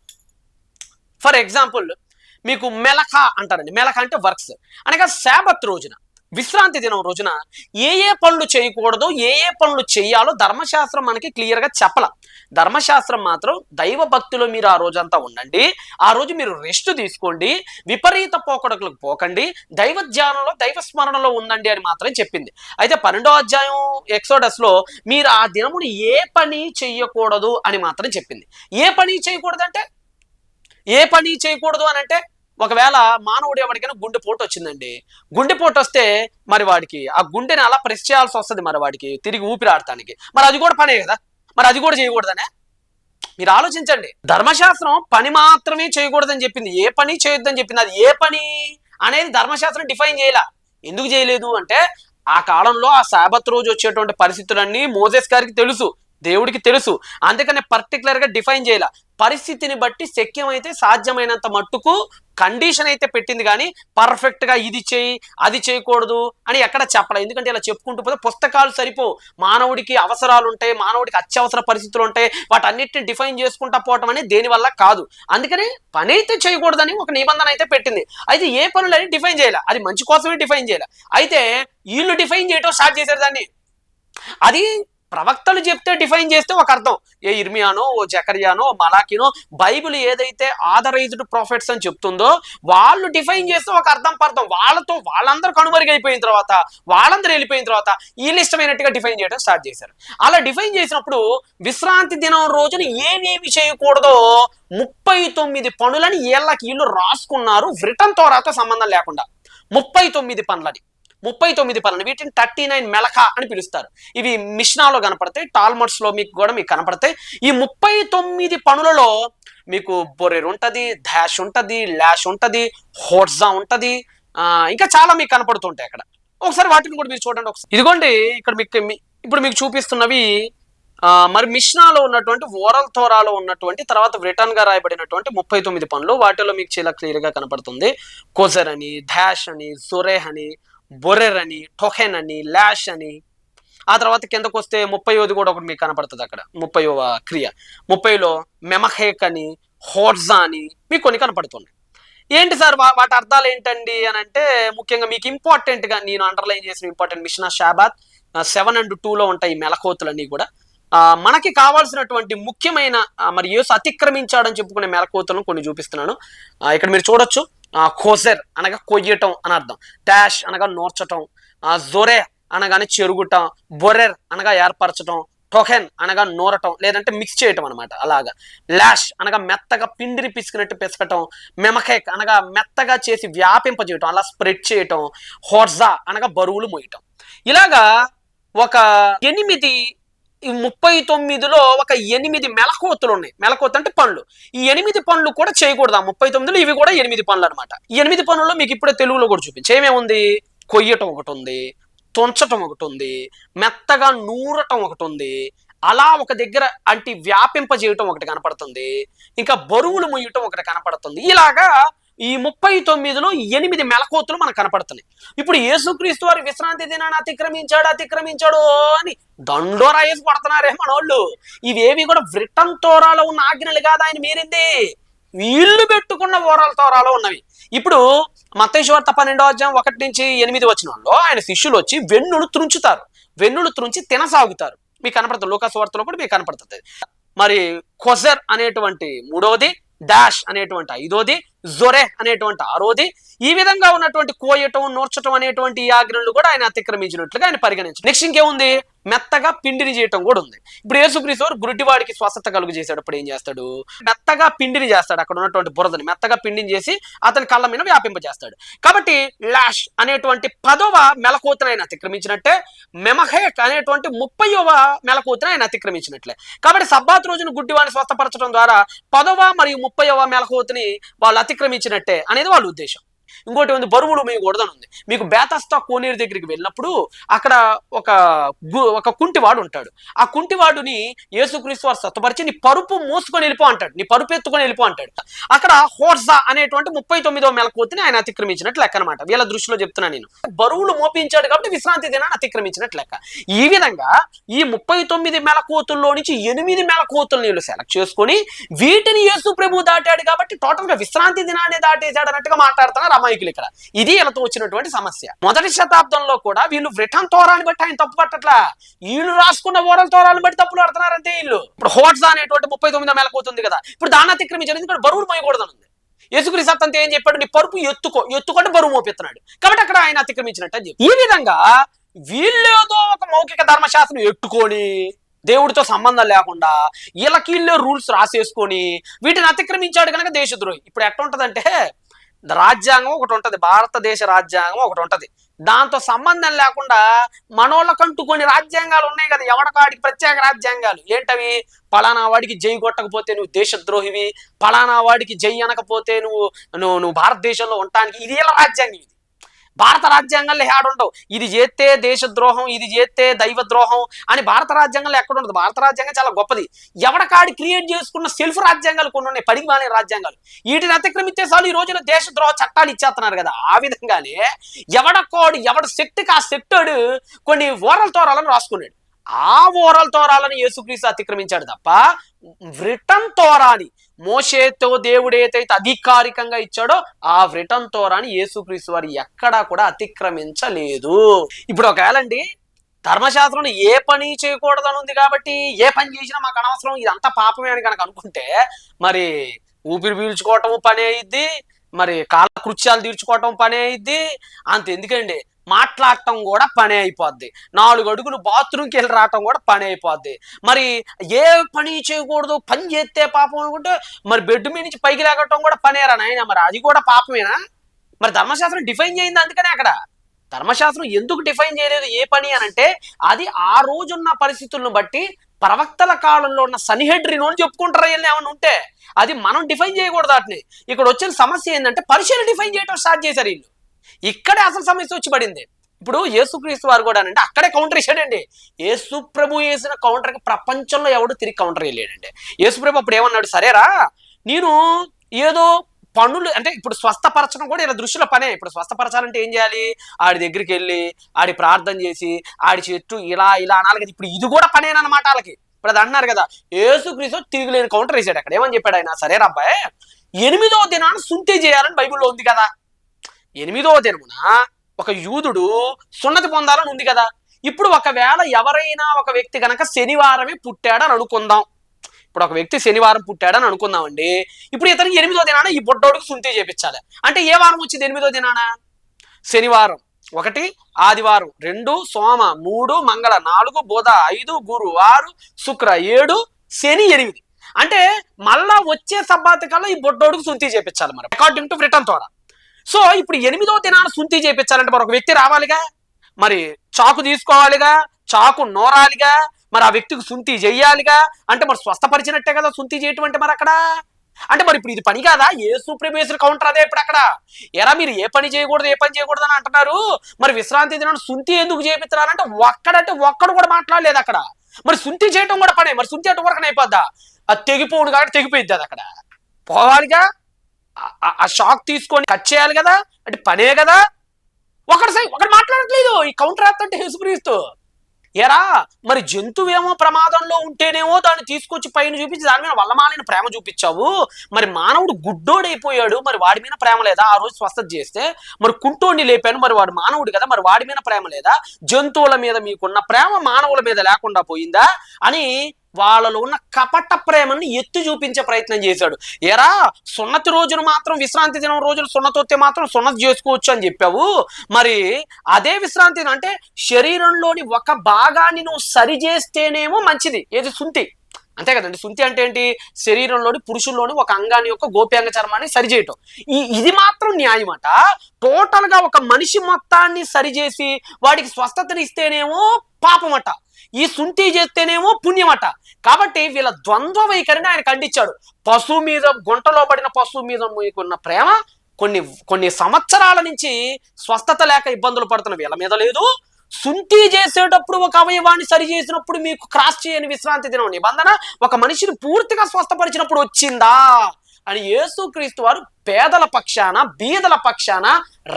ఫర్ ఎగ్జాంపుల్ మీకు మెలక అంటారండి. మెలక అంటే వర్క్స్. అనగా శాబత్ రోజున విశ్రాంతి దినం రోజున ఏ ఏ పనులు చేయకూడదు ఏ ఏ పనులు చేయాలో ధర్మశాస్త్రం మనకి క్లియర్గా చెప్పల. ధర్మశాస్త్రం మాత్రం దైవ భక్తిలో మీరు ఆ రోజంతా ఉండండి. ఆ రోజు మీరు రెస్ట్ తీసుకోండి. విపరీత పోకడకులకు పోకండి. దైవ ధ్యానంలో దైవ స్మరణలో ఉండండి అని మాత్రం చెప్పింది. అయితే పన్నెండో అధ్యాయం ఎక్సోడస్లో మీరు ఆ దినముని ఏ పని చెయ్యకూడదు అని మాత్రం చెప్పింది. ఏ పని చేయకూడదంటే ఏ పని చేయకూడదు అని అంటే ఒకవేళ మానవుడు ఎవరికైనా గుండెపోటు వచ్చిందండి. గుండెపోటు వస్తే మరి వాడికి ఆ గుండెని అలా ప్రెస్ చేయాల్సి వస్తుంది మరి వాడికి తిరిగి ఊపిరాడటానికి మరి అది కూడా పనే కదా? మరి అది కూడా చేయకూడదనే? మీరు ఆలోచించండి. ధర్మశాస్త్రం పని మాత్రమే చేయకూడదని చెప్పింది. ఏ పని చేయొద్దని చెప్పింది. అది ఏ పని అనేది ధర్మశాస్త్రం డిఫైన్ చేయలే. ఎందుకు చేయలేదు అంటే ఆ కాలంలో ఆ సాబత్ రోజు వచ్చేటువంటి పరిస్థితులన్నీ మోజెస్ గారికి తెలుసు. దేవుడికి తెలుసు. అందుకనే పర్టికులర్గా డిఫైన్ చేయాల. పరిస్థితిని బట్టి శక్యమైతే సాధ్యమైనంత మట్టుకు కండిషన్ అయితే పెట్టింది కానీ పర్ఫెక్ట్గా ఇది చేయి అది చేయకూడదు అని ఎక్కడ చెప్పలే. ఎందుకంటే ఇలా చెప్పుకుంటూ పోతే పుస్తకాలు సరిపో మానవుడికి అవసరాలు ఉంటాయి మానవుడికి అత్యవసర పరిస్థితులు ఉంటాయి. వాటన్నిటిని డిఫైన్ చేసుకుంటా పోవటం అనేది దేనివల్ల కాదు. అందుకని పని అయితే చేయకూడదని ఒక నిబంధన అయితే పెట్టింది. అయితే ఏ పనులు అని డిఫైన్ చేయాలి? అది మంచి కోసమే డిఫైన్ చేయాలి. అయితే వీళ్ళు డిఫైన్ చేయటం స్టార్ట్ చేశారు దాన్ని. అది ప్రవక్తలు చెప్తే డిఫైన్ చేస్తే ఒక అర్థం. ఏ ఇర్మియానో ఓ జకరియానో మలాకినో బైబిల్ ఏదైతే ఆథరైజ్డ్ ప్రాఫిట్స్ అని చెప్తుందో వాళ్ళు డిఫైన్ చేస్తే ఒక అర్థం పర్థం. వాళ్ళతో వాళ్ళందరూ కనుమరుగైపోయిన తర్వాత వాళ్ళందరూ వెళ్ళిపోయిన తర్వాత వీళ్ళు ఇష్టమైనట్టుగా డిఫైన్ చేయడం స్టార్ట్ చేశారు. అలా డిఫైన్ చేసినప్పుడు విశ్రాంతి దినం రోజున ఏమేమి చేయకూడదో ముప్పై తొమ్మిది పనులని వీళ్ళకి వీళ్ళు రాసుకున్నారు. బ్రిటన్ తోరాతో సంబంధం లేకుండా. ముప్పై తొమ్మిది పనులని. ముప్పై తొమ్మిది పనులు వీటిని థర్టీ నైన్ మెలక అని పిలుస్తారు. ఇవి మిష్నాలో కనపడతాయి టాల్మట్స్లో మీకు కూడా మీకు కనపడతాయి. ఈ ముప్పై తొమ్మిది పనులలో మీకు బొరెర్ ఉంటుంది ధ్యాష్ ఉంటుంది ల్యాష్ ఉంటుంది హోట్జా ఉంటుంది ఇంకా చాలా మీకు కనపడుతుంటాయి అక్కడ. ఒకసారి వాటిని కూడా మీరు చూడండి ఒకసారి. ఇదిగోండి ఇక్కడ మీకు మీ- ఇప్పుడు మీకు చూపిస్తున్నవి మరి మిష్నాలో ఉన్నటువంటి ఓరల్ తోరాలో ఉన్నటువంటి తర్వాత రిటర్న్గా రాయబడినటువంటి ముప్పై తొమ్మిది పనులు వాటిలో మీకు చాలా క్లియర్గా కనపడుతుంది. కోజర్ అని ధ్యాష్ అని సురేహ్ అని బొరెర్ అని టొహెన్ అని ల్యాష్ అని ఆ తర్వాత కిందకు వస్తే ముప్పైవది కూడా ఒకటి మీకు కనపడుతుంది అక్కడ. ముప్పైవ క్రియ. ముప్పైలో మెమహేక్ అని హోట్జా అని మీకు కొన్ని కనపడుతున్నాయి. ఏంటి సార్ వా- వాటి అర్థాలు ఏంటండి అని అంటే ముఖ్యంగా మీకు ఇంపార్టెంట్గా నేను అండర్లైన్ చేసిన important machine Shabad seven and టూలో ఉంటాయి ఈ మెలకోతులన్నీ కూడా. మనకి కావాల్సినటువంటి ముఖ్యమైన మరి యేసు అతిక్రమించాడని చెప్పుకునే మెలకోతులను కొన్ని చూపిస్తున్నాను. ఇక్కడ మీరు చూడొచ్చు. కోజెర్ అనగా కొయ్యటం అని అర్థం. డాష్ అనగా నోర్చటం. జొరే అనగానే చెరుగుటం. బొరెర్ అనగా ఏర్పరచటం. టొకెన్ అనగా నూరటం. లేదంటే మిక్స్ చేయటం అనమాట అలాగా. లాష్ అనగా మెత్తగా పిండిని పిసికినట్టు పిసకటం. మెమకేక్ అనగా మెత్తగా చేసి వ్యాపింపజేయటం. అలా స్ప్రెడ్ చేయటం. హోర్జా అనగా బరువులు మోయటం. ఇలాగా ఒక ఎనిమిది ముప్పై తొమ్మిదిలో ఒక ఎనిమిది మెలకోతులు ఉన్నాయి మెలకోత అంటే పనులు. ఈ ఎనిమిది పనులు కూడా చేయకూడదు. ఆ ముప్పై తొమ్మిదిలో ఇవి కూడా ఎనిమిది పనులు అనమాట ఈ ఎనిమిది పనుల్లో మీకు ఇప్పుడే తెలుగులో కూడా చూపించి. ఏమేముంది? కొయ్యటం ఒకటి ఉంది తుంచటం ఒకటి ఉంది మెత్తగా నూరటం ఒకటి ఉంది అలా ఒక దగ్గర అంటే వ్యాపింపజేయటం ఒకటి కనపడుతుంది ఇంకా బరువులు మొయ్యటం ఒకటి కనపడుతుంది. ఇలాగా ఈ ముప్పై తొమ్మిదిలో ఎనిమిది మెలకోతులు మనకు కనపడుతున్నాయి. ఇప్పుడు యేసుక్రీస్తు వారి విశ్రాంతి దినాన్ని అతిక్రమించాడు అతిక్రమించాడు అని దండోరా వేసి పడుతున్నారే మనోళ్ళు. ఇవేవి కూడా బ్రిటన్ తోరాలో ఉన్న ఆజ్ఞలు కాదు ఆయన మీరింది. వీళ్ళు పెట్టుకున్న ఓరాల తోరాలో ఉన్నవి. ఇప్పుడు మత్తేశ్వార్త పన్నెండో అధ్యాయం ఒకటి నుంచి ఎనిమిది వచ్చిన వాళ్ళు ఆయన శిష్యులు వచ్చి వెన్నులు త్రుంచుతారు. వెన్నులు త్రుంచి తినసాగుతారు. మీకు కనపడుతుంది లోకాసు వార్తలో కూడా మీకు కనపడుతుంది. మరి కొజర్ అనేటువంటి మూడోది డాష్ అనేటువంటి ఐదోది జొరే అనేటువంటి ఆరోది ఈ విధంగా ఉన్నటువంటి కోయటం నూర్చటం అనేటువంటి ఈ ఆజ్ఞలు కూడా ఆయన అతిక్రమించినట్లుగా ఆయన పరిగణించారు నెక్స్ట్ ఇంకేముంది? మెత్తగా పిండిని చేయటం కూడా ఉంది. ఇప్పుడు యేసుక్రీస్తు వారు గురుడివాడికి స్వస్థత కలుగు చేసేటప్పుడు ఏం చేస్తాడు? మెత్తగా పిండిని చేస్తాడు. అక్కడ ఉన్నటువంటి బురదని మెత్తగా పిండిని చేసి అతని కళ్ళ మీద వ్యాపింపజేస్తాడు. కాబట్టి లాష్ అనేటువంటి పదవ మెలకూతను ఆయన అతిక్రమించినట్టే మెమహేక్ అనేటువంటి ముప్పైవ మెలకూతను ఆయన అతిక్రమించినట్లే. కాబట్టి సబ్బాత్ రోజున గుడ్డివాడిని స్వస్థపరచడం ద్వారా పదవ మరియు ముప్పైవ మెలకూతని వాళ్ళు అతిక్రమించినట్టే అనేది వాళ్ళ ఉద్దేశం. ఇంకోటి ఉంది బరువులు మీకూడదని ఉంది. మీకు బేతస్తా కోనేరు దగ్గరికి వెళ్ళినప్పుడు అక్కడ ఒక ఒక కుంటివాడు ఉంటాడు. ఆ కుంటివాడుని యేసుక్రీస్తు వారు సత్తపరిచి నీ పరుపు మోసుకొని వెళ్ళిపో అంటాడు. నీ పరుపు ఎత్తుకొని వెళ్ళిపో అంటాడు. అక్కడ హోర్సా అనేటువంటి ముప్పై తొమ్మిదో మెలకువతిని ఆయన అతిక్రమించినట్లు లెక్క అనమాట వీళ్ళ దృష్టిలో చెప్తున్నా నేను. బరువులు మోపించాడు కాబట్టి విశ్రాంతి దినాన్ని అతిక్రమించినట్లు లెక్క. ఈ విధంగా ఈ ముప్పై తొమ్మిది మెలకువతుల్లో నుంచి ఎనిమిది మెలకువతులు వీళ్ళు సెలెక్ట్ చేసుకొని వీటిని యేసు ప్రభు దాటాడు కాబట్టి టోటల్గా విశ్రాంతి దినాన్ని దాటేశాడు అన్నట్టుగా మాట్లాడుతున్నారు అమాయకులు ఇక్కడ. ఇది వీళ్ళతో వచ్చినటువంటి సమస్య. మొదటి శతాబ్దంలో కూడా వీళ్ళు బ్రిటన్ తోరాన్ని బట్టి ఆయన తప్పు పట్టట్లా. వీళ్ళు రాసుకున్న ఓరల్ తోరాలను బట్టి తప్పులు పడుతున్నారంటే వీళ్ళు. ఇప్పుడు హోట్సా అనేటువంటి ముప్పై తొమ్మిదో మెలకువతుంది కదా. ఇప్పుడు దాన్ని అతిక్రమించారు. ఎందుకంటే బరువులు మోయకూడదని ఉంది యేసుక్రీస్తు ఏం చెప్పాడు? నీ పరుపు ఎత్తుకో. ఎత్తుకుంటే బరువు మోపిస్తున్నాడు. కాబట్టి అక్కడ ఆయన అతిక్రమించినట్టు అని చెప్పి. ఈ విధంగా వీళ్ళేదో ఒక మౌఖిక ధర్మశాస్త్రం ఎట్టుకొని దేవుడితో సంబంధం లేకుండా వీళ్ళకి వీళ్ళే రూల్స్ రాసేసుకొని వీటిని అతిక్రమించాడు కనుక దేశద్రోహి. ఇప్పుడు ఎట్లా ఉంటదంటే రాజ్యాంగం ఒకటి ఉంటది భారతదేశ రాజ్యాంగం ఒకటి ఉంటది. దాంతో సంబంధం లేకుండా మనోళ్ళకంటూ కొన్ని రాజ్యాంగాలు ఉన్నాయి కదా ఎవడకాడికి ప్రత్యేక రాజ్యాంగాలు. ఏంటవి? పలానా వాడికి జై కొట్టకపోతే నువ్వు దేశద్రోహివి పలానా వాడికి జై అనకపోతే నువ్వు నువ్వు నువ్వు భారతదేశంలో ఉండటానికి ఇది వీళ్ళ రాజ్యాంగం ఇది? భారత రాజ్యాంగంలో ఏడుండవు ఇది చేస్తే దేశద్రోహం ఇది చేస్తే దైవ ద్రోహం అని భారత రాజ్యాంగంలో ఎక్కడ ఉండదు. భారత రాజ్యాంగం చాలా గొప్పది. ఎవడకాడి క్రియేట్ చేసుకున్న సెల్ఫ్ రాజ్యాంగాలు కొన్ని ఉన్నాయి. పడికి రాజ్యాంగాలు. వీటిని అతిక్రమిస్తే చాలు ఈ రోజున దేశద్రోహ చట్టాలు ఇచ్చేస్తున్నారు కదా. ఆ విధంగానే ఎవడకోడు ఎవడ శక్తికి ఆ శక్తుడు కొన్ని ఓరల తోరాలను రాసుకున్నాడు. ఆ ఓరల్ తోరాలను యేసుక్రీస్తు అతిక్రమించాడు తప్ప వ్రిటన్ తోరాని మోషేతో దేవుడు ఏదైతే అధికారికంగా ఇచ్చాడో ఆ వ్రిటన్ తోరాని యేసుక్రీస్తు వారు ఎక్కడా కూడా అతిక్రమించలేదు. ఇప్పుడు ఒకవేళండి ధర్మశాస్త్రంలో ఏ పని చేయకూడదని ఉంది కాబట్టి ఏ పని చేసినా మాకు అనవసరం ఇదంతా పాపమే అని కనుక అనుకుంటే మరి ఊపిరి పీల్చుకోవటం పని అయింది మరి కాలకృత్యాలు తీర్చుకోవటం పని అయ్యిద్ది అంత ఎందుకండి మాట్లాడటం కూడా పని అయిపోద్ది. నాలుగు అడుగులు బాత్రూమ్కి వెళ్ళి రావటం కూడా పని అయిపోద్ది. మరి ఏ పని చేయకూడదు? పని చేస్తే పాపం అనుకుంటే మరి బెడ్ మీద నుంచి పైకి లేకటం కూడా పనేరా నాయన. మరి అది కూడా పాపమేనా? మరి ధర్మశాస్త్రం డిఫైన్ చేయింది అందుకనే అక్కడ. ధర్మశాస్త్రం ఎందుకు డిఫైన్ చేయలేదు? ఏ పని అని అంటే అది ఆ రోజున్న పరిస్థితులను బట్టి ప్రవక్తల కాలంలో ఉన్న సనిహెడ్రిన్ అని చెప్పుకుంటారా వీళ్ళు ఏమైనా ఉంటే? అది మనం డిఫైన్ చేయకూడదు వాటిని. ఇక్కడ వచ్చిన సమస్య ఏంటంటే పరిశీలన డిఫైన్ చేయడం స్టార్ట్ చేశారు వీళ్ళు. ఇక్కడే అసలు సమస్య వచ్చి పడింది. ఇప్పుడు యేసుక్రీస్తు వారు కూడా అంటే అక్కడే కౌంటర్ వేసాడండి. యేసు ప్రభు వేసిన కౌంటర్కి ప్రపంచంలో ఎవడు తిరిగి కౌంటర్ వేయలేడండి. యేసు ప్రభు అప్పుడు ఏమన్నాడు సరేరా నేను ఏదో పనులు అంటే ఇప్పుడు స్వస్థపరచడం కూడా ఇలా దృష్టిలో పనే. ఇప్పుడు స్వస్థపరచాలంటే ఏం చేయాలి? ఆడి దగ్గరికి వెళ్ళి ఆడి ప్రార్థన చేసి ఆడి చెట్టు ఇలా ఇలా అనాలి కదా. ఇప్పుడు ఇది కూడా పనేనమాట వాళ్ళకి? ఇప్పుడు అది అన్నారు కదా ఏసుక్రీస్తు తిరిగిలేని కౌంటర్ వేసాడు అక్కడ. ఏమని చెప్పాడు ఆయన? సరే అబ్బాయి ఎనిమిదో దినాన్ని సుంతి చేయాలని బైబిల్లో ఉంది కదా. ఎనిమిదవ దినమున ఒక యూదుడు సున్నతి పొందాలని ఉంది కదా. ఇప్పుడు ఒకవేళ ఎవరైనా ఒక వ్యక్తి గనక శనివారమే పుట్టాడని అనుకుందాం. ఇప్పుడు ఒక వ్యక్తి శనివారం పుట్టాడని అనుకుందామండి. ఇప్పుడు ఇతనికి ఎనిమిదో దినాన ఈ బుడ్డోడికి సుంతి చేపించాలి. అంటే ఏ వారం వచ్చింది ఎనిమిదో దినాన? శనివారం. ఒకటి ఆదివారం. రెండు సోమ. మూడు మంగళ. నాలుగు బుధ. ఐదు గురు. ఆరు శుక్ర. ఏడు శని ఎనిమిది. అంటే మళ్ళా వచ్చే సబ్బాతి కల్లా ఈ బొడ్డోడికి సుంతి చేపించాలి మరి. అకార్డింగ్ టు రిటర్న్ తోడా సో ఇప్పుడు ఎనిమిదో దినాన సుంతి చేపించాలంటే మరి ఒక వ్యక్తి రావాలిగా? మరి చాకు తీసుకోవాలిగా? చాకు నోరాలిగా? మరి ఆ వ్యక్తికి సుంతి చెయ్యాలిగా అంటే మరి స్వస్థపరిచినట్టే కదా సుంతి చేయటం అంటే మరి అక్కడ? అంటే మరి ఇప్పుడు ఇది పని కాదా? ఏ సూప్రమేశ్వర కౌంటర్ అదే ఇప్పుడు అక్కడ. ఎరా మీరు ఏ పని చేయకూడదు ఏ పని చేయకూడదు అని అంటున్నారు? మరి విశ్రాంతి దినాన్ని సుంతి ఎందుకు చేపిస్తున్నారంటే ఒక్కడంటే ఒక్కడు కూడా మాట్లాడలేదు అక్కడ. మరి సుంతి చేయటం కూడా పనే మరి సుంతి అటు వరకు అయిపోద్దా? అది తెగిపోడు కాబట్టి తెగిపోయిద్ది అది అక్కడ. పోవాలిగా? ఆ- షాక్ తీసుకొని కట్ చేయాలి కదా? అంటే పనే కదా? ఒకటి సై ఒకటి మాట్లాడట్లేదు. ఈ కౌంటర్ అంటే యేసుక్రీస్తు ఎరా మరి జంతువేమో ప్రమాదంలో ఉంటేనేమో దాన్ని తీసుకొచ్చి పైన చూపించి దాని మీద వల్లమాలిన ప్రేమ చూపించావు. మరి మానవుడు గుడ్డోడైపోయాడు. మరి వాడి మీద ప్రేమ లేదా? ఆ రోజు స్వస్థత చేస్తే మరి కుంటోడిని లేపాను. మరి వాడు మానవుడు కదా? మరి వాడి మీద ప్రేమ లేదా? జంతువుల మీద మీకున్న ప్రేమ మానవుల మీద లేకుండా పోయిందా? అని వాళ్ళలో ఉన్న కపట ప్రేమని ఎత్తి చూపించే ప్రయత్నం చేశాడు. ఎరా సున్నతి రోజున మాత్రం విశ్రాంతి దినం రోజున సున్నతొత్తే మాత్రం సున్నతి చేసుకోవచ్చు అని చెప్పావు. మరి అదే విశ్రాంతి అంటే శరీరంలోని ఒక భాగాన్ని నువ్వు సరి చేస్తేనేమో మంచిది. ఏది? సుంతి అంతే కదండి. సుంతి అంటే ఏంటి? శరీరంలోని పురుషుల్లోని ఒక అంగాన్ని యొక్క గోప్యాంగ చర్మాన్ని సరిచేయటం ఈ ఇది మాత్రం న్యాయమట. టోటల్గా ఒక మనిషి మొత్తాన్ని సరిచేసి వాడికి స్వస్థతని ఇస్తేనేమో పాపమట. ఈ శుంఠి చేస్తేనేమో పుణ్యమట. కాబట్టి వీళ్ళ ద్వంద్వ వైఖరిని ఆయన ఖండించాడు. పశువు మీద గుంటలో పడిన పశువు మీద మీకున్న ప్రేమ కొన్ని కొన్ని సంవత్సరాల నుంచి స్వస్థత లేక ఇబ్బందులు పడుతున్న వీళ్ళ మీద లేదు. శుంఠి చేసేటప్పుడు ఒక అవయవాన్ని సరి చేసినప్పుడు మీకు క్రాస్ చేయని విశ్రాంతి దినం నిబంధన ఒక మనిషిని పూర్తిగా స్వస్థపరిచినప్పుడు వచ్చిందా అని యేసుక్రీస్తు వారు పేదల పక్షాన బీదల పక్షాన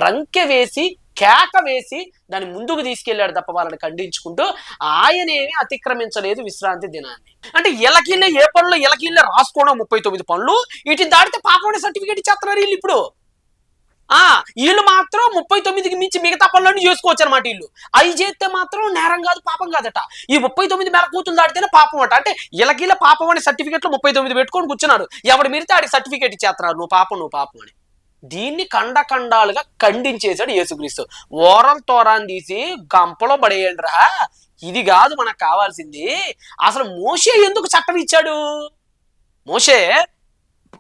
రంకె వేసి కేక వేసి దాన్ని ముందుకు తీసుకెళ్ళాడు తప్ప వాళ్ళని ఖండించుకుంటూ ఆయనేమి అతిక్రమించలేదు విశ్రాంతి దినాన్ని. అంటే ఎలకిల్లే ఏ పనులు ఎలకిల్లే రాసుకోవడం ముప్పై తొమ్మిది పనులు? వీటిని దాటితే పాపం సర్టిఫికేట్ ఇచ్చేస్తున్నారు వీళ్ళు ఇప్పుడు. ఆ వీళ్ళు మాత్రం ముప్పై తొమ్మిదికి మించి మిగతా పనులన్నీ చేసుకోవచ్చు అనమాట వీళ్ళు. అవి చేస్తే మాత్రం నేరం కాదు పాపం కాదట. ఈ ముప్పై తొమ్మిది మేర కూతులు దాటితేనే పాపం అట. అంటే ఇలకిల పాపం అనే సర్టిఫికేట్లో ముప్పై తొమ్మిది పెట్టుకొని కూర్చున్నారు ఎవడు మిరితే ఆడికి సర్టిఫికేట్ ఇచ్చేస్తున్నారు? నువ్వు పాపం నువ్వు పాపం అని. దీన్ని ఖండఖండాలుగా ఖండించేశాడు యేసుక్రీస్తు. ఓరల్ తోరాన్ని తీసి గంపలో పడేయండి రా ఇది కాదు మనకు కావాల్సింది. అసలు మోషే ఎందుకు చట్టం ఇచ్చాడు? మోషే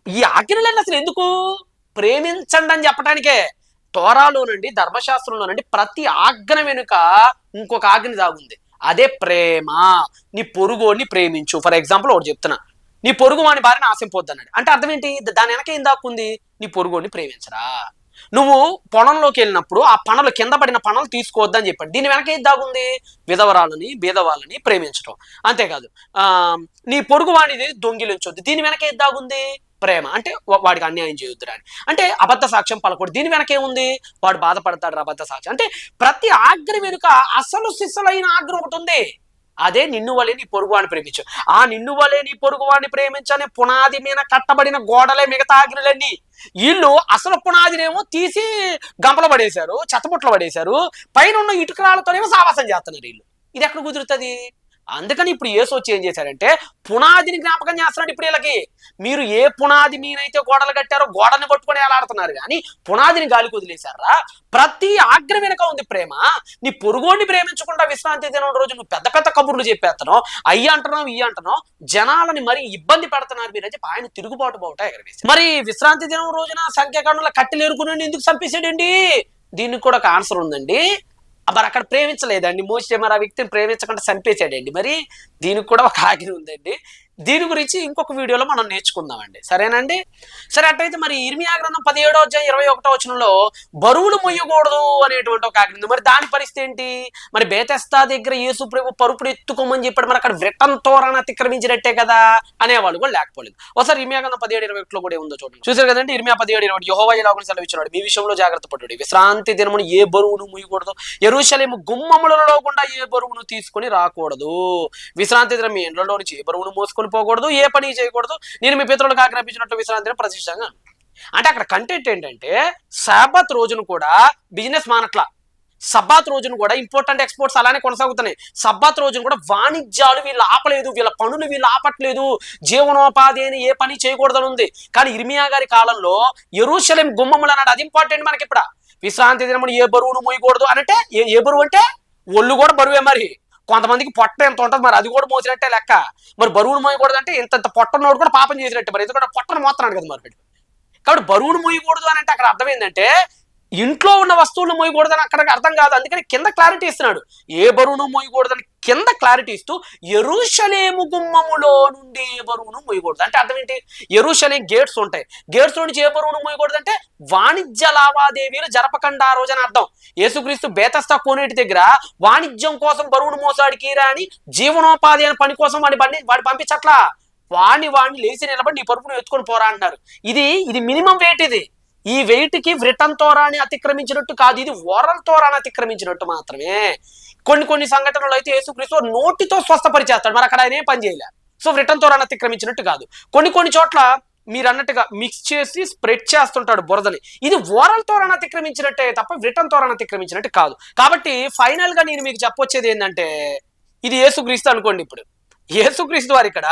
ఈ ఆజ్ఞలన్నీ అసలు ఎందుకు? ప్రేమించండి అని చెప్పడానికే తోరాలోనండి ధర్మశాస్త్రంలోనండి ప్రతి ఆజ్ఞ వెనుక ఇంకొక ఆజ్ఞ దాగుంది. అదే ప్రేమ. నీ పొరుగోడిని ప్రేమించు. ఫర్ ఎగ్జాంపుల్ ఒకటి చెప్తున్నా. నీ పొరుగు వాని భార్యని ఆశింపొద్దు అన్నాడు. అంటే అర్థం ఏంటి? దాని వెనక ఏం దాక్కుంది? నీ పొరుగుని ప్రేమించరా? నువ్వు పొలంలోకి వెళ్ళినప్పుడు ఆ పనులు కింద పడిన పనులు తీసుకోవద్దని చెప్పాడు. దీని వెనక ఏం దాగుంది విధవరాలని బీదవాళ్ళని ప్రేమించడం. అంతేకాదు ఆ నీ పొరుగు వాడిది దొంగిలించొద్దు. దీని వెనక ఏం దాగుంది ప్రేమ. అంటే వాడికి అన్యాయం చేయొద్దురా అని. అంటే అబద్ధ సాక్ష్యం పలకూడదు. దీని వెనక ఏముంది వాడు బాధపడతాడు అబద్ధ సాక్ష్యం. అంటే ప్రతి ఆగ్రహం వెనుక అసలు సిస్సలైన ఆగ్రహం ఒకటి ఉంది. అదే నిన్ను వలే నీ పొరుగువాడిని ప్రేమించు. ఆ నిన్ను వలే నీ పొరుగువాడిని ప్రేమించనే పునాది మీద కట్టబడిన గోడలే మిగతా ఆజ్ఞలన్నీ వీళ్ళు అసలు పునాదినేమో తీసి గంపలు పడేశారు చెత్తబుట్లు పడేశారు పైన ఉన్న ఇటుకరాలతోనేమో సావాసం చేస్తున్నారు వీళ్ళు. ఇది ఎక్కడ కుదురుతుంది? అందుకని ఇప్పుడు ఏసు వచ్చి ఏం చేశారంటే పునాదిని జ్ఞాపకం చేస్తున్నాడు ఇప్పుడు వీళ్ళకి. మీరు ఏ పునాది మీనైతే గోడలు కట్టారో గోడని పట్టుకొని ఎలాడుతున్నారు కానీ పునాదిని గాలి కుదిలేశారా ప్రతి ఆగ్రహం వెనక ఉంది ప్రేమ. నీ పొరుగోడిని ప్రేమించకుండా విశ్రాంతి దినం రోజు నువ్వు పెద్ద పెద్ద కబుర్లు చెప్పేస్తున్నావు. అయ్యి అంటున్నావు ఇయ్యి అంటున్నావు. జనాలని మరి ఇబ్బంది పెడుతున్నారు మీరు చెప్పి ఆయన తిరుగుబాటు బావుట ఎగరవేసి మరి విశ్రాంతి దినం రోజున సంఖ్యాకాండంలో కట్టెలు ఎరుకుని ఎందుకు చంపేశాడండి? దీనికి కూడా ఒక ఆన్సర్ ఉందండి. మరి అక్కడ ప్రేమించలేదండి. మోసే మరి ఆ వ్యక్తిని ప్రేమించకుండా చంపేశాడండి. మరి దీనికి కూడా ఒక ఆజ్ఞ ఉందండి. దీని గురించి ఇంకొక వీడియోలో మనం నేర్చుకుందామండి. సరేనండి? సరే అట్టయితే మరి ఇర్మియా గ్రంథం పదిహేడో అధ్యాయం ఇరవై ఒకటో వచనంలో బరువులు మొయ్యకూడదు అనేటువంటి ఒక ఆజ్ఞ మరి దాని పరిస్థితి ఏంటి? మరి బేతెస్తా దగ్గర యేసు ప్రభు పరుపుడు ఎత్తుకోమని చెప్పాడు. మరి అక్కడ వ్రతం తోరణ అతిక్రమించినట్టే కదా అనేవాళ్ళు కూడా లేకపోలేదు. ఒకసారి ఇర్మియా గ్రంథం పదిహేడు ఇరవై ఒకటిలో కూడా ఉందో చూడండి. చూసారు కదండి? ఇర్మియా పదిహేడు ఇరవై ఒకటి. యెహోవా ఇలా మీ విషయంలో జాగ్రత్త పడ్డాడు విశ్రాంతి దినమును ఏ బరువును ముయ్యకూడదు. ఎరుషలేము గుమ్మములలో కూడా ఏ బరువును తీసుకొని రాకూడదు. విశ్రాంతి దినం మీ ఇండ్లలో నుంచి ఏ బరువును మోసుకొని పోకూడదు ఏ పని చేయకూడదు. నేను మీ పితరులకు ఆజ్ఞాపించినట్టు విశ్రాంతి ప్రతిష్టంగా అంటే అక్కడ కంటెంట్ ఏంటంటే సాబత్ రోజును కూడా బిజినెస్ మానట్లా. సబ్బాత్ రోజును కూడా ఇంపోర్టెంట్ ఎక్స్పోర్ట్స్ అలానే కొనసాగుతున్నాయి. సబ్బాత్ రోజును కూడా వాణిజ్యాలు వీళ్ళు ఆపలేదు వీళ్ళ పనులు వీళ్ళు ఆపట్లేదు. జీవనోపాధి అని ఏ పని చేయకూడదని ఉంది. కానీ ఇర్మియా గారి కాలంలో ఎరుషలేం గుమ్మములు అన్నాడు. అది ఇంపార్టెంట్ మనకి ఇప్పుడు విశ్రాంతి దినమును ఏ బరువును మోయకూడదు అనంటే ఏ ఏ బరువు అంటే ఒళ్ళు కూడా బరువే మరి. కొంతమందికి పొట్ట ఎంత ఉంటుంది మరి? అది కూడా మోసినట్టే లెక్క. మరి బరువును మోయకూడదు అంటే ఇంత పొట్టనోడు కూడా పాపం చేసినట్టే మరి. ఎందుకంటే పొట్టను మోస్తున్నాడు కదా మరి కాబట్టి బరువును మోయకూడదు అని అంటే అక్కడ అర్థం ఏంటంటే ఇంట్లో ఉన్న వస్తువులను మోయకూడదని అక్కడ అర్థం కాదు. అందుకని కింద క్లారిటీ ఇస్తున్నాడు. ఏ బరువును మోయకూడదని కింద క్లారిటీ ఇస్తూ ఎరుషలేము గుమ్మములో నుండి ఏ బరువును మోయకూడదు అంటే అర్థం ఏంటి? ఎరుషలేం గేట్స్ ఉంటాయి. గేట్స్ నుంచి ఏ బరువును మోయకూడదు అంటే వాణిజ్య లావాదేవీలు జరపకుండా ఆ రోజున అర్థం. యేసుక్రీస్తు బేతస్తా కోనేటి దగ్గర వాణిజ్యం కోసం బరువును మోసాడు కీరా అని జీవనోపాధి అనే పని కోసం వాడి బండి వాడి పంపించట్లా. వాణ్ణి వాణ్ణి లేచి నిలబడి నీ పరుపును ఎత్తుకొని పోరా అంటున్నారు. ఇది ఇది మినిమం వెయిట్ ఇది. ఈ వెయిట్కి వ్రిటన్ తోరాని అతిక్రమించినట్టు కాదు. ఇది ఓరల్ తోరాని అతిక్రమించినట్టు మాత్రమే. కొన్ని కొన్ని సంఘటనలు అయితే యేసుక్రీస్తు నోటితో స్వస్థపరిచేస్తాడు. మరి అక్కడ ఆయన ఏం పని చేయలే? సో బ్రిటన్ తోరాన్ని అతిక్రమించినట్టు కాదు. కొన్ని కొన్ని చోట్ల మీరు అన్నట్టుగా మిక్స్ చేసి స్ప్రెడ్ చేస్తుంటాడు బురదని. ఇది ఓరల్ తోరణ అతిక్రమించినట్టే తప్ప బ్రిటన్ తోరణ అతిక్రమించినట్టు కాదు. కాబట్టి ఫైనల్గా నేను మీకు చెప్పొచ్చేది ఏంటంటే ఇది యేసుక్రీస్తు అనుకోండి ఇప్పుడు. యేసుక్రీస్తు వారు ఇక్కడ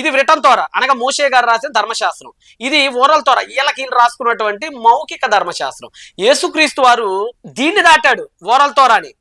ఇది బ్రిటన్ తోర. అనగా మోషే గారు రాసిన ధర్మశాస్త్రం. ఇది ఓరల్ తోర. వీళ్ళకి రాసుకున్నటువంటి మౌఖిక ధర్మశాస్త్రం. యేసుక్రీస్తు వారు దీన్ని దాటాడు ఓరల్ తోరాని.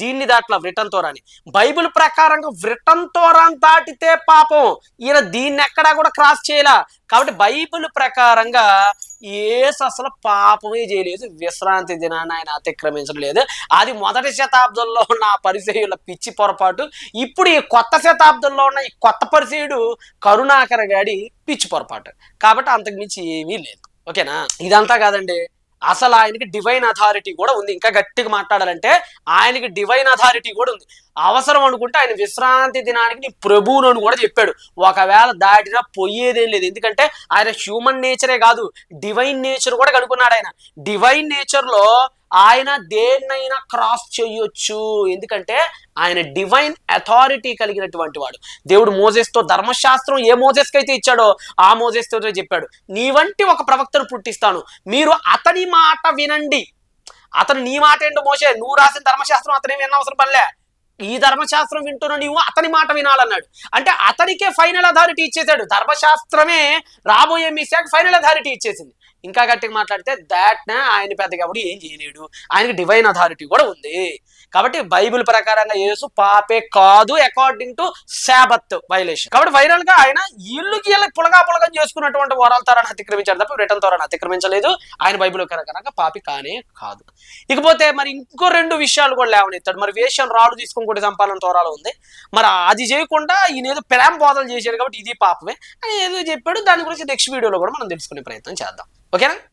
దీన్ని దాట్ల వ్రిటన్ తోరాని. బైబిల్ ప్రకారంగా వ్రిటన్ తోరాన్ని దాటితే పాపం. ఈయన దీన్ని ఎక్కడా కూడా క్రాస్ చేయలా. కాబట్టి బైబిల్ ప్రకారంగా ఏసు అసలు పాపమే చేయలేదు. విశ్రాంతి దినాన్ని ఆయన అతిక్రమించడం లేదు అది మొదటి శతాబ్దంలో ఉన్న ఆ పరిచయుల పిచ్చి పొరపాటు. ఇప్పుడు ఈ కొత్త శతాబ్దంలో ఉన్న ఈ కొత్త పరిచయుడు కరుణాకర గాడి పిచ్చి పొరపాటు. కాబట్టి అంతకుమించి ఏమీ లేదు. ఓకేనా? ఇదంతా కాదండి. అసలు ఆయనకి డివైన్ అథారిటీ కూడా ఉంది. ఇంకా గట్టిగా మాట్లాడాలంటే ఆయనకి డివైన్ అథారిటీ కూడా ఉంది. అవసరం అనుకుంటే ఆయన విశ్రాంతి దినానికి నీ ప్రభువును అని కూడా చెప్పాడు. ఒకవేళ దాటినా పోయేదేం లేదు. ఎందుకంటే ఆయన హ్యూమన్ నేచరే కాదు. డివైన్ నేచర్ కూడా కనుక్కున్నాడు ఆయన. డివైన్ నేచర్లో ఆయన దేన్నైనా క్రాస్ చేయొచ్చు. ఎందుకంటే ఆయన డివైన్ అథారిటీ కలిగినటువంటి వాడు. దేవుడు మోజెస్తో ధర్మశాస్త్రం ఏ మోజెస్కి అయితే ఇచ్చాడో ఆ మోజెస్తో చెప్పాడు. నీ వంటి ఒక ప్రవక్తను పుట్టిస్తాను. మీరు అతని మాట వినండి. అతను నీ మాట ఏంటో మోసే నువ్వు రాసిన ధర్మశాస్త్రం అతనే విన్న అవసరం పనిలే. ఈ ధర్మశాస్త్రం వింటున్న నీవు అతని మాట వినాలన్నాడు. అంటే అతనికే ఫైనల్ అథారిటీ ఇచ్చేసాడు ధర్మశాస్త్రమే రాబోయే మిసాక్ ఫైనల్ అథారిటీ ఇచ్చేసింది. ఇంకా గట్టిగా మాట్లాడితే దాట్ ఆయన పెద్దగా ఎవడు ఏం చేయలేడు. ఆయనకి డివైన్ అథారిటీ కూడా ఉంది. కాబట్టి బైబిల్ ప్రకారంగా యేసు పాపే కాదు అకార్డింగ్ టు శాబత్ వైలేషన్ కాబట్టి వైరల్గా ఆయన ఇల్లుకి వెళ్ళి పులగా పులగం చేసుకున్నటువంటి వరాల తరాన్ని అతిక్రమించాడు తప్ప రిటర్న్ తరాన్ని అతిక్రమించలేదు. ఆయన బైబిల్ ప్రకారంగా పాపి కానే కాదు. ఇకపోతే మరి ఇంకో రెండు విషయాలు కూడా లేవనెత్తాడు. మరి వేషం రాడు తీసుకొని కూడా సంపాదన తోరాలు ఉంది. మరి అది చేయకుండా ఈయన ఏదో ప్రేమ బోధలు చేశాడు కాబట్టి ఇది పాపమే. అని ఏదో చెప్పాడు. దాని గురించి నెక్స్ట్ వీడియోలో కూడా మనం తెలుసుకునే ప్రయత్నం చేద్దాం. ఓకేనా